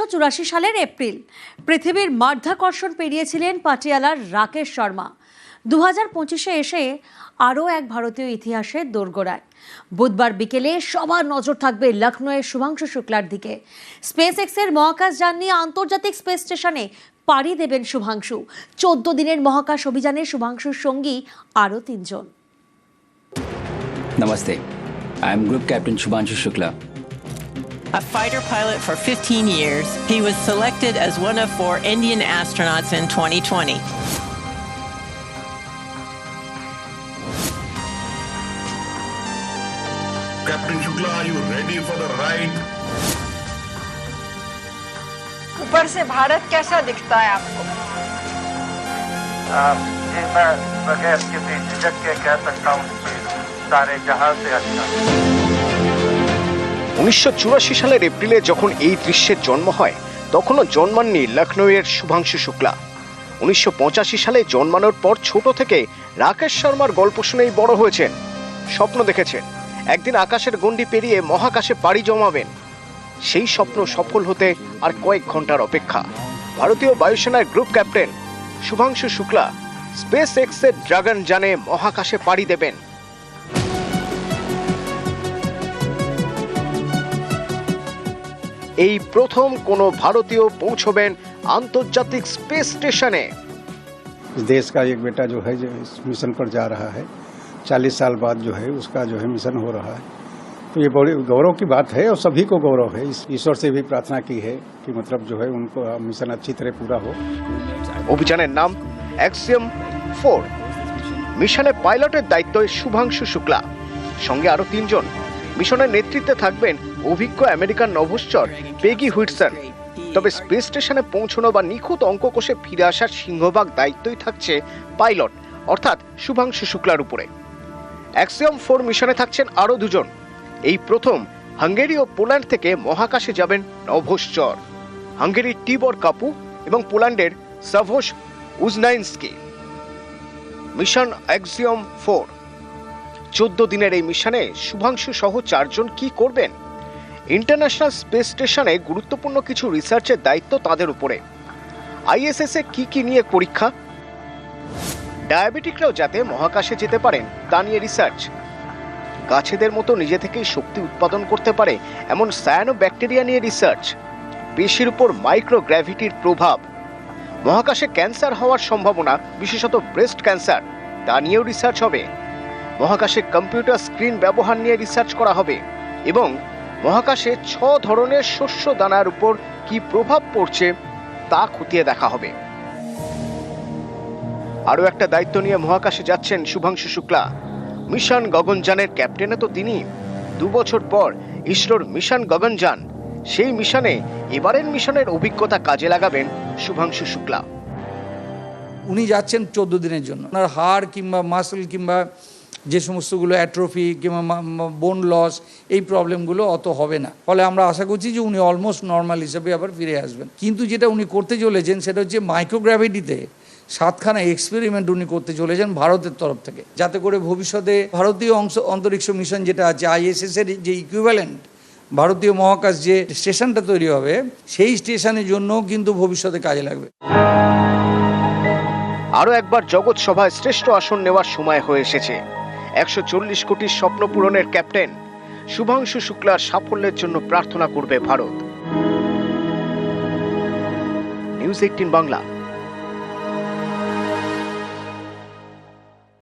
উনিশশো চুরাশি সালের এপ্রিল, পৃথিবীর মাধ্যাকর্ষণ পেরিয়েছিলেন পাটিয়ালার রাকেশ শর্মা দু হাজার পঁচিশে এসে আরও এক ভারতীয় ইতিহাসের দোরগোড়ায় বুধবার বিকেলে সবার নজর থাকবে লখনৌয়ের শুভাংশু শুক্লার দিকে স্পেস এক্সের মহাকাশ যান নিয়ে আন্তর্জাতিক স্পেস স্টেশনে পাড়ি দেবেন শুভাংশু চোদ্দ দিনের মহাকাশ অভিযানে শুভাংশুর সঙ্গী আরও তিনজন Namaste. I am Group Captain Shubhanshu Shukla. A fighter pilot for 15 years, he was selected as one of four Indian astronauts in 2020. Captain Shukla, are you ready for the ride? ऊपर से भारत कैसा दिखता है आपको जी मैं बगैर किसी झिझक के कह सकता हूँ कि सारे जहां से अच्छा উনিশশো চুরাশি সালের এপ্রিলে যখন এই দৃশ্যের জন্ম হয়, তখনও জন্মাননি লখনৌয়ের শুভাংশু শুক্লা। উনিশশো পঁচাশি সালে জন্মানোর পর ছোট থেকে রাকেশ শর্মার গল্প শুনেই বড় হয়েছেন, স্বপ্ন দেখেছেন। একদিন আকাশের গণ্ডি পেরিয়ে মহাকাশে পাড়ি জমাবেন। সেই স্বপ্ন সফল হতে আর কয়েক ঘণ্টার অপেক্ষা। ভারতীয় বায়ুসেনার group captain Shubhanshu Shukla space এক্সের ড্রাগন যানে মহাকাশে পাড়ি দেবেন। এই প্রথম কোনো ভারতীয় পৌঁছবেন আন্তর্জাতিক স্পেস স্টেশনে इस देश का एक बेटा जो है जो इस मिशन पर जा रहा है चालीस साल बाद जो है उसका जो है मिशन हो रहा है तो ये बड़ी गौरव की बात है और सभी को गौरव है इस ईश्वर से भी प्रार्थना की है कि मतलब जो है उनको मिशन अच्छी तरह पूरा हो অভিযানের নাম অ্যাক্সিয়াম ফোর মিশনে পাইলটের দায়িত্ব শুভাংশু শুক্লা সঙ্গে আরো তিনজন মিশনের নেতৃত্বে থাকবেন অভিজ্ঞ আমেরিকান নভশ্চর পেগি হুইটসন। তবে স্পেস স্টেশনে পৌঁছানো বা নিখুঁত অঙ্ক কষে ফিরে আসার সিংহভাগ দায়িত্বই থাকছে পাইলট, অর্থাৎ শুভাংশু শুক্লার উপরে। অ্যাক্সিয়াম ফোর মিশনে থাকছেন আরও দুজন। এই প্রথম হাঙ্গেরি ও পোল্যান্ড থেকে মহাকাশে যাবেন নভশ্চর। হাঙ্গেরির টিবর কাপু এবং পোল্যান্ডের সাভোস উজনাইন্সকি। মিশন অ্যাক্সিয়ম ফোর চোদ্দ দিনের এই মিশনে শুভাংশু সহ চারজন কি করবেন? ইন্টারন্যাশনাল স্পেস স্টেশনে গুরুত্বপূর্ণ কিছু রিসার্চের দায়িত্ব তাদের উপরে। আইএসএস কি কি নিয়ে পরীক্ষা? ডায়াবেটিকরাও যাতে মহাকাশে যেতে পারেন, তা নিয়ে রিসার্চ গাছেদের মতো নিজে থেকেই শক্তি উৎপাদন করতে পারে, এমন সায়ানো ব্যাকটেরিয়া নিয়ে রিসার্চ পেশির উপর মাইক্রোগ্র্যাভিটির প্রভাব। মহাকাশে ক্যান্সার হওয়ার সম্ভাবনা, বিশেষত ব্রেস্ট ক্যান্সার তা নিয়েও রিসার্চ হবে। মহাকাশে কম্পিউটার স্ক্রিন ব্যবহার নিয়ে রিসার্চ করা হবে এবং মহাকাশে ছ ধরনের শস্য দানার উপর কি প্রভাব পড়ছে তা খতিয়ে দেখা হবে। আরও একটা দায়িত্ব নিয়ে মহাকাশে যাচ্ছেন শুভাংশু শুক্লা। মিশন গগনযানের ক্যাপ্টেনও তো তিনি। দু বছর পর ইসরোর মিশন গগনযান। সেই মিশনে এবারের মিশনের অভিজ্ঞতা কাজে লাগাবেন শুভাংশু শুক্লা। উনি যাচ্ছেন চোদ্দ দিনের জন্য। ওনার হাড় কিংবা মাসল কিংবা যে সমস্তগুলো অ্যাট্রোফি কিংবা বোন লস এই প্রবলেমগুলো অত হবে না। ফলে আমরা আশা করছি যে উনি অলমোস্ট নর্মাল হিসেবে আবার ফিরে আসবেন। কিন্তু যেটা উনি করতে চলেছেন সেটা হচ্ছে মাইক্রোগ্র্যাভিটিতে সাতখানা এক্সপেরিমেন্ট উনি করতে চলেছেন ভারতের তরফ থেকে। যাতে করে ভবিষ্যতে ভারতীয় অংশ, অন্তরিক্ষ মিশন যেটা আছে আইএসএস এর যে ইকুইভ্যালেন্ট ভারতীয় মহাকাশ যে স্টেশনটা তৈরি হবে, সেই স্টেশনের জন্যও কিন্তু ভবিষ্যতে কাজে লাগবে। আরও একবার জগৎ সভায় শ্রেষ্ঠ আসন নেওয়ার সময় হয়ে এসেছে। একশো চল্লিশ কোটির স্বপ্ন পূরণের ক্যাপ্টেন শুভাংশু শুক্লার সাফল্যের জন্য প্রার্থনা করবে ভারত। News eighteen Bangla.